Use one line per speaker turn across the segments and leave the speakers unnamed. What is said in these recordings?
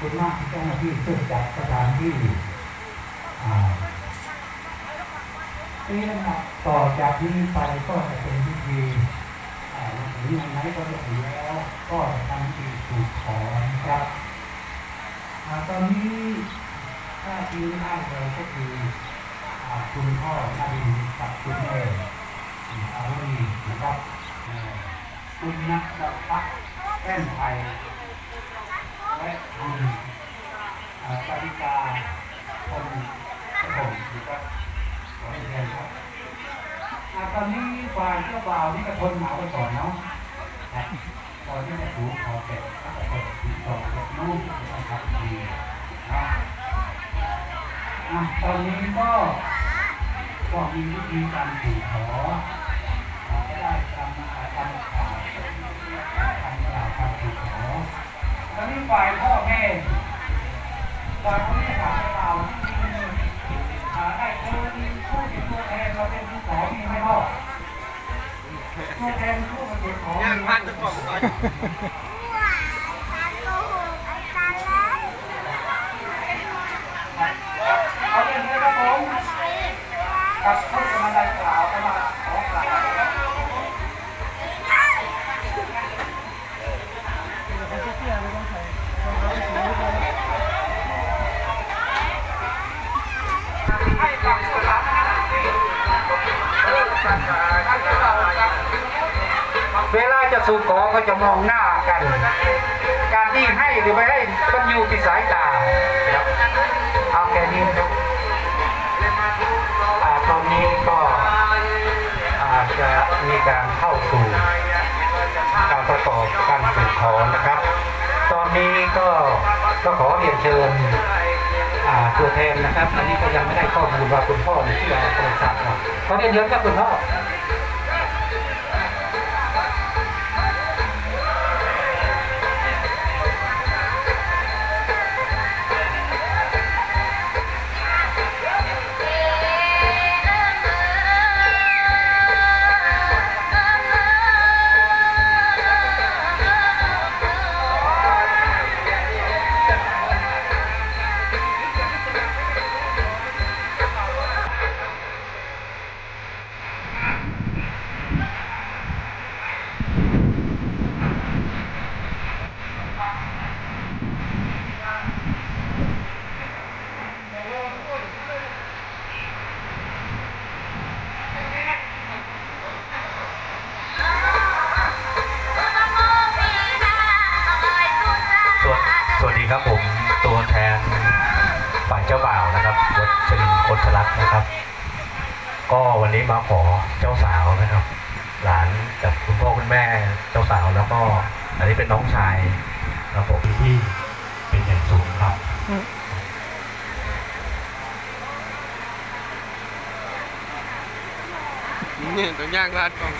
คุณมากที่เจ้าหน้าที่ช่วยจัดสถานที่นี่นะครับต่อจากนี้ไปก็จะเป็นพิธีอ่าหรือยังไงก็จะถึงแล้วก็จะทำพิธีสู่ขอนะครับอาตอนนี้ถ้าที่ได้เลยก็คือคุณพ่อนารินกับคุณแม่อารีนะครับคุณนักพักแป้นไทย และคุณอ่าริกาคนกระผมนะครับขอให้เรียนครับอาตอนนี้ฝ่ายเจ้าบ่าวนี่ก็ทนหนาวไปก่อนเนาะครับตอนนี้จะถูคอเป็ดก็จะเปิดต่อกับนุ่มนะครับดีนะตอนนี้ก็ก็มีวิธีการถูขอ ตอนนี้ฝ่ายพ่อแม่ฝ่ายพ่อแม่ถายเราอ่าได้เชิญผู้เป็นตัวแทนเราเป็นผู้ขอมีไหมพ่อตัวแทนผู้มาจุดขอ
ย่างพันจะบอกก่อน
การที่ให้หรือไม่ให้มันอยู่ที่สายตาครับเอาแค่นี้นะครับตอนนี้ก็อาจจะมีการเข้าสู่การประกอบการสู่ขอนะครับ ตอนนี้ก็ก็ขอเรียนเชิญตัวแทนนะครับ อันนี้ก็ยังไม่ได้ข้อมูลว่าคุณพ่อมีชื่ออะไรบริษัทครับขอเรียนเชิญครับคุณพ่อ
วันนี้มาขอเจ้าสาวนะครับ หลานกับคุณพ่อคุณแม่เจ้าสาวแล้วก็อันนี้เป็นน้องชายครับผมที่เป็นอย่างสูงครับ
เนี่ยต้องย่างรัดก่อน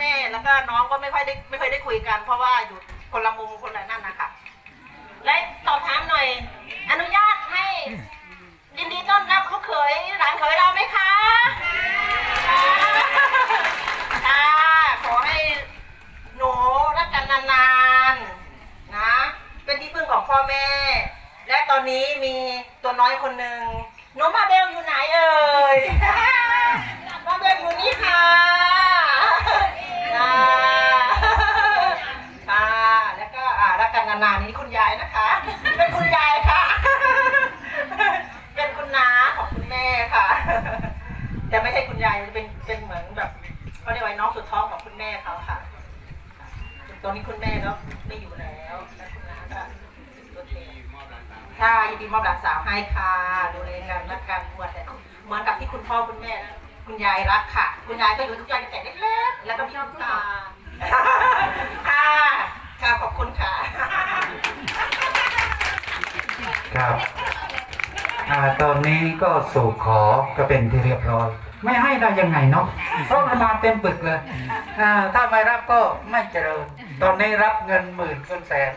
แม่
แล้
วก็น้องก็ไม่ค่อยได้ไม่ค่อยได้คุยกัน เพราะว่าอยู่คนละมุมคนละนั่นนะคะและสอบถามหน่อย อนุญาตให้ยินดีต้อนรับเขาเขยหลานเขยเราไหมคะค่ะขอให้หนูรักกันนานๆนะ เป็นที่พึ่งของพ่อแม่ และตอนนี้มีตัวน้อยคนหนึ่งหนูมาเบลอยู่ไหนเอ่ย มาเบลอยู่นี่ค่ะค่ะค่ะ แล้วก็อ่ารักกันนานๆนี้คุณยายนะคะ เป็นคุณยายค่ะ เป็นคุณน้าของคุณแม่ค่ะ แต่ไม่ใช่คุณยายเป็นเป็นเหมือนแบบเขาเรียกว่าน้องสุดท้องของคุณแม่เขาค่ะ ตอนนี้คุณแม่ก็ไม่อยู่แล้วและคุณน้าก็ตัวเทนค่ะยินดีมอบหลานสาวให้ค่ะดูแลกันรักกันเหมือนแต่เหมือนกับที่คุณพ่อคุณแม่ คุณ ยายรักค่ะ คุณยายก็อยู่ทุกอย่างแต่เล็กๆแล้วก็มีน้ำตาค่ะค่ะขอบคุณค่ะ
ครับอ่าตอนนี้ก็สู่ขอก็เป็นที่เรียบร้อย ไม่ให้ได้ยังไงเนาะเพราะมันมาเต็มปึกเลยอ่าถ้าไม่รับก็ไม่เจริญ ตอนนี้รับเงินหมื่นเงินแสน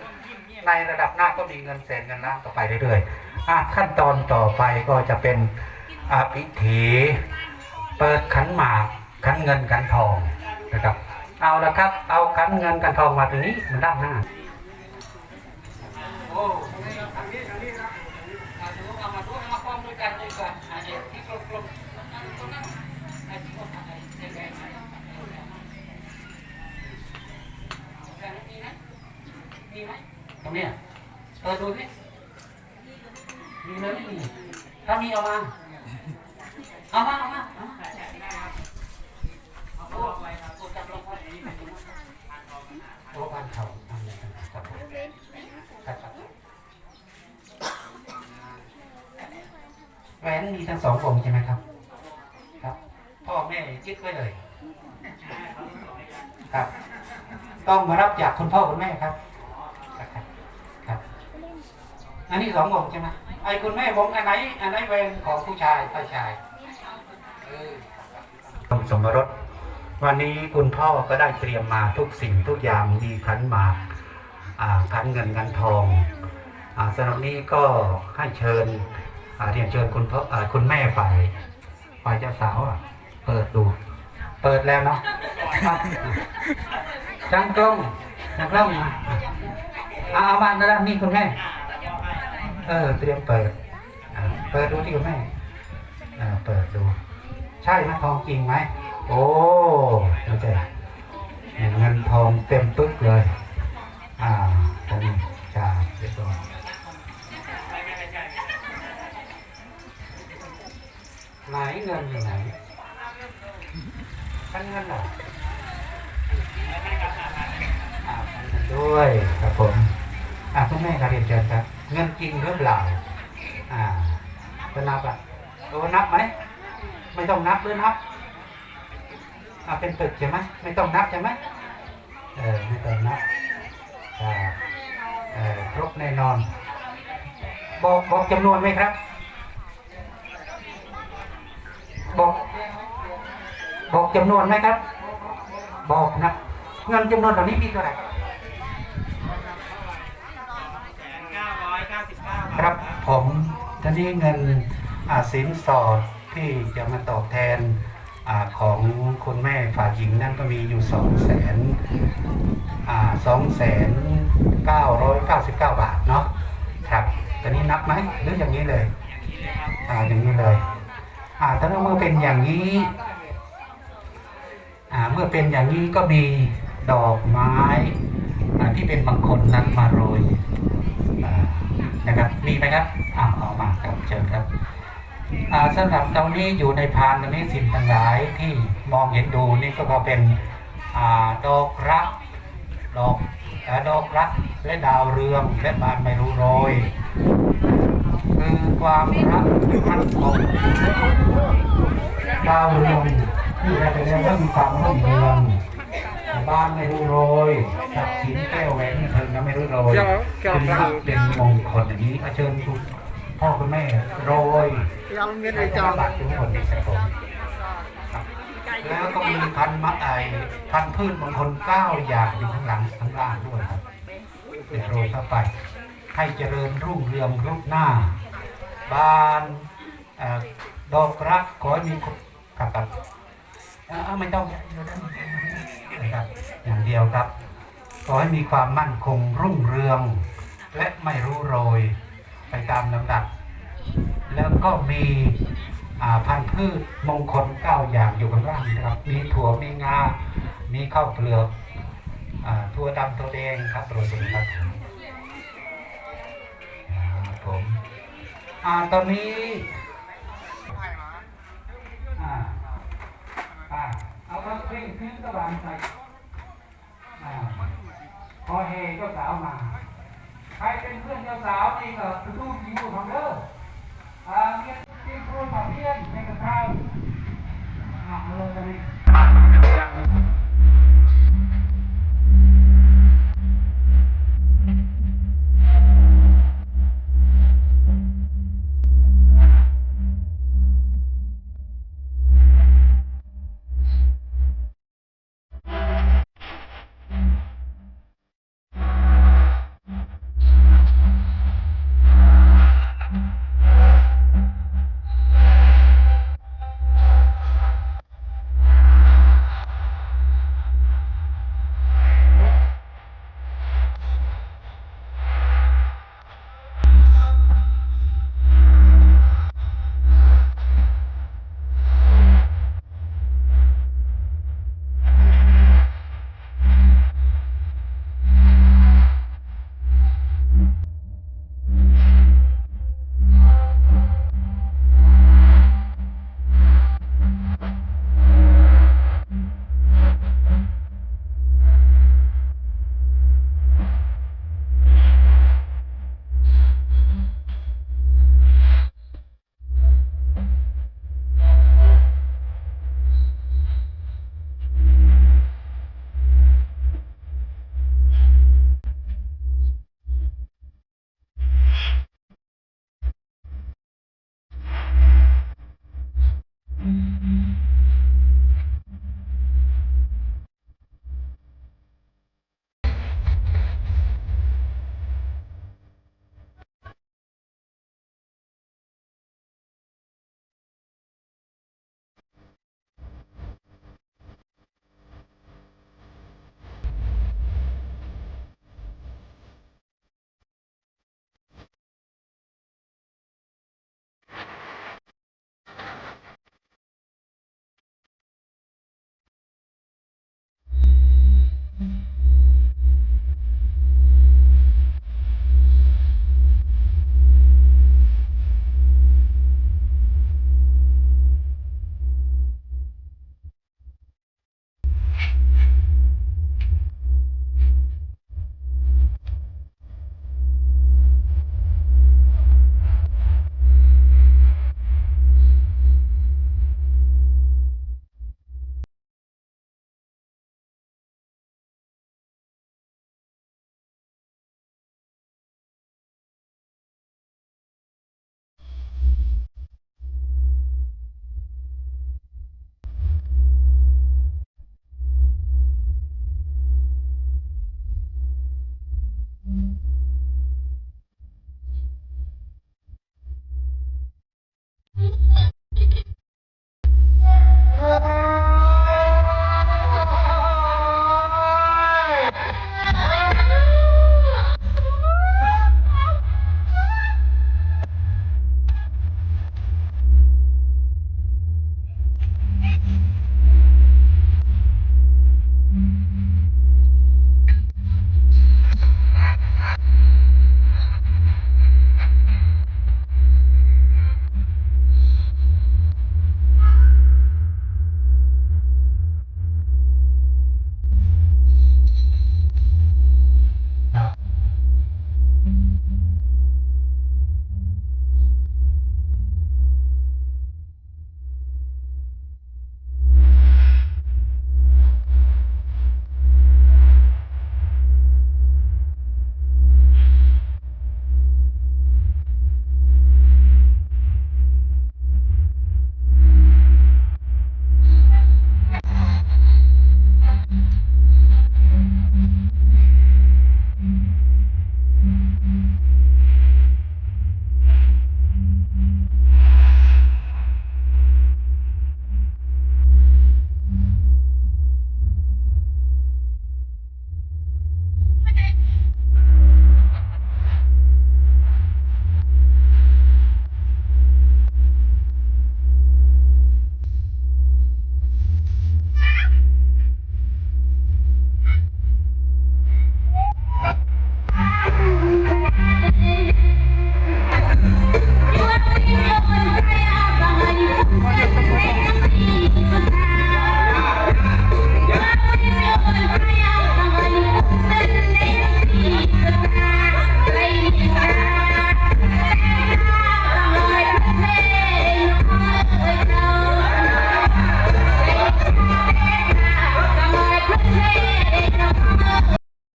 ในระดับหน้าก็มีเงินแสนเงินล้านต่อไปเรื่อยๆอะขั้นตอนต่อไปก็จะเป็นอาพิธี เปิดขันหมากขันเงินขันทองนะครับ เอาละครับ เอาขันเงินขันทองมาตรงนี้มันด้านหน้าตรงนี้ยเออดูสิมีเลยไม่มีถ้ามีเอามา เอามา เอามาเอามาโอ้บ้านเขาทำอะไรกันครับผมครับครับแหวนมีทั้งสองวง ใช่ไหมครับ ครับ พ่อแม่ยึดไว้เลย ครับ ต้องมารับจากคุณพ่อคุณแม่ครับ ครับ อันนี้สองวงใช่ไหมไอ้คุณแม่วงอันไหน อันไหนเป็นของผู้ชายฝ่ายชายต้องสมรสวันนี้คุณพ่อก็ได้เตรียมมาทุกสิ่งทุกอย่างมีขันหมากขันเงินขันทองอสำหรับนี้ก็ให้เชิญาเรียนเชิญคุณพ่ออ่าคุณแม่ฝ่ายฝ่ายเจ้าสาวอะ เปิดดู เปิดแล้วเนาะครับจังกล้องจังกล้องมาเอาเอามาแล้วนี่คุณแม่ เออ เตรียมเปิดอ่าเปิดดูที่คุณแม่อ่าเปิดดู ใช่ไหมทองจริงไหม โอ้ไม่ใช่เงินทองเต็มปึ๊กเลย ไหนเงินอยู่ไหนขั้นเงินเหรออ่าขั้นเงินด้วยครับผมอ่าคุณแม่ครับเรียนเชิญครับเงินจริงหรือเปล่าอ่าจะนับอะโอ้นับไหมไม่ต้องนับหรือนับอ่าเป็นตึกใช่ไหมไม่ต้องนับใช่ไหมเออไม่ต้องนับอ่าเออครบแน่นอน บอกบอกจำนวนไหมครับ บอกบอกจำนวนไหมครับ บอกนะเงินจำนวนเหล่านี้มีเท่าไหร่ครับผมตอนนี้เงินอ่าสินสอดที่จะมาตอบแทนอาของคุณแม่ฝ่ายหญิงนั่นก็มีอยู่สองแสนอ่าสองแสนเก้าร้อยเก้าสิบเก้าบาทเนาะครับตอนนี้นับไหมหรืออย่างนี้เลยอ่าอย่างนี้เลย อ่าถ้าเมื่อเป็นอย่างนี้อ่าเมื่อเป็นอย่างนี้ก็มีดอกไม้อ่าที่เป็นบางคนนั้นมาโรยอ่านะครับ มีไหมครับอ่าเอามาครับเชิญครับอ่าสำหรับตรงนี้อยู่ในพานตรงนี้สิ่งต่างหลายที่มองเห็นดูนี่ก็พอเป็นอ่าดอกรักดอกอ่าดอกรักและดาวเรืองและบานไม่รู้โรย คือความรักมันคงดาวเรืองที่ได้ไปแล้วก็มีความรุ่งเรืองบ้านไม่รู้โรยทรัพย์สินแก้วแหวนเงินเงินก็ไม่รู้โรยเป็นลาภเป็นมงคลอย่างนี้อาเชิญคุณพ่อคุณแม่โรย
เราเงิน
ในจอบัตรทุกคนนี้ครับผมแล้วก็มีพันมะไอพันพืชมงคลเก้าอย่างอยู่ข้างหลังข้างล่างด้วยครับเดี๋ยวโรยเข้าไปให้เจริญรุ่งเรืองรูปหน้า บานดอกรักขอให้มีครับครับเอ่อไม่ต้องนะครับอย่างเดียวครับ ขอให้มีความมั่นคงรุ่งเรือง และไม่รู้โรยไปตามลำดับ แล้วก็มีพันธุ์พืชมงคลเก้าอย่างอยู่ข้างล่างนะครับ มีถั่วมีงา มีข้าวเปลือกถั่วดำถั่วแดงครับโปรตรงนี้ครับผมครับผม อ่าตอนนี้อ่าอ่าเอาครับเพลงขึ้นกระบาลใส่อ่าพอเฮเจ้าสาวมา ใครเป็นเพื่อนเจ้าสาวนี่ก็คือลูกยิงลูกของเด้ออ่าเมียจริงครูมาเพี้ยนในกระเทาอ่าเลยกันนี่